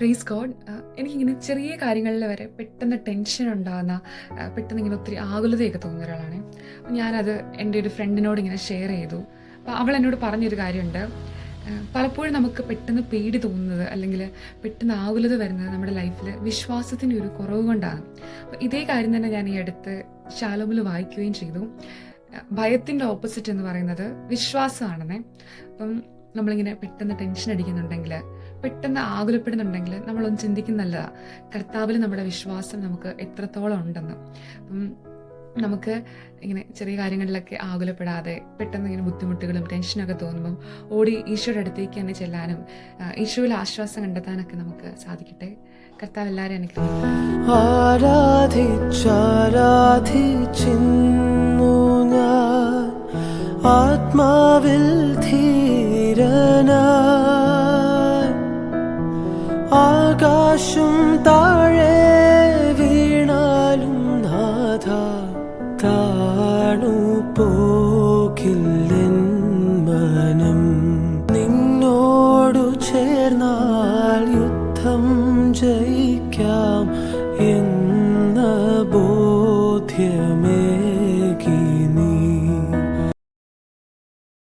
Praise God എനിക്കിങ്ങനെ ചെറിയ കാര്യങ്ങളിൽ വരെ പെട്ടെന്ന് ടെൻഷൻ ഉണ്ടാകുന്ന പെട്ടെന്ന് ഇങ്ങനെ ഒത്തിരി ആകുലതയൊക്കെ തോന്നുന്ന ഒരാളാണ്. അപ്പം ഞാനത് എന്റെ ഒരു ഫ്രണ്ടിനോട് ഇങ്ങനെ ഷെയർ ചെയ്തു. അപ്പോൾ അവൾ എന്നോട് പറഞ്ഞൊരു കാര്യമുണ്ട്. പലപ്പോഴും നമുക്ക് പെട്ടെന്ന് പേടി തോന്നുന്നത് അല്ലെങ്കിൽ പെട്ടെന്ന് ആകുലത വരുന്നത് നമ്മുടെ ലൈഫിൽ വിശ്വാസത്തിന്റെ ഒരു കുറവ് കൊണ്ടാണ്. അപ്പോൾ ഇതേ കാര്യം തന്നെ ഞാൻ ഈ അടുത്ത് ശാലോമിൽ വായിക്കുകയും ചെയ്തു. ഭയത്തിന്റെ ഓപ്പോസിറ്റ് എന്ന് പറയുന്നത് വിശ്വാസമാണെന്നേ. അപ്പം നമ്മളിങ്ങനെ പെട്ടെന്ന് ടെൻഷൻ അടിക്കുന്നുണ്ടെങ്കിൽ പെട്ടെന്ന് ആകുലപ്പെടുന്നുണ്ടെങ്കിൽ നമ്മളൊന്ന് ചിന്തിക്കുന്നല്ല കർത്താവിൽ നമ്മുടെ വിശ്വാസം നമുക്ക് എത്രത്തോളം ഉണ്ടെന്ന്. അപ്പം നമുക്ക് ഇങ്ങനെ ചെറിയ കാര്യങ്ങളിലൊക്കെ ആകുലപ്പെടാതെ പെട്ടെന്ന് ഇങ്ങനെ ബുദ്ധിമുട്ടുകളും ടെൻഷനൊക്കെ തോന്നുമ്പം ഓടി ഈശോയുടെ അടുത്തേക്ക് തന്നെ ചെല്ലാനും ഈശോയിൽ ആശ്വാസം കണ്ടെത്താനൊക്കെ നമുക്ക് സാധിക്കട്ടെ. കർത്താവ് എല്ലാവരും ആരാധിച്ചാരാധിച്ചിന്നു ഞാൻ. ആത്മാവിൽ ആകാശം താഴെ വീണാലും നാഥ താണു പോകില്ലെൻ നിന്നോടു ചേർന്നാൽ യുദ്ധം ജയിക്കാം എന്ന ബോധ്യമേ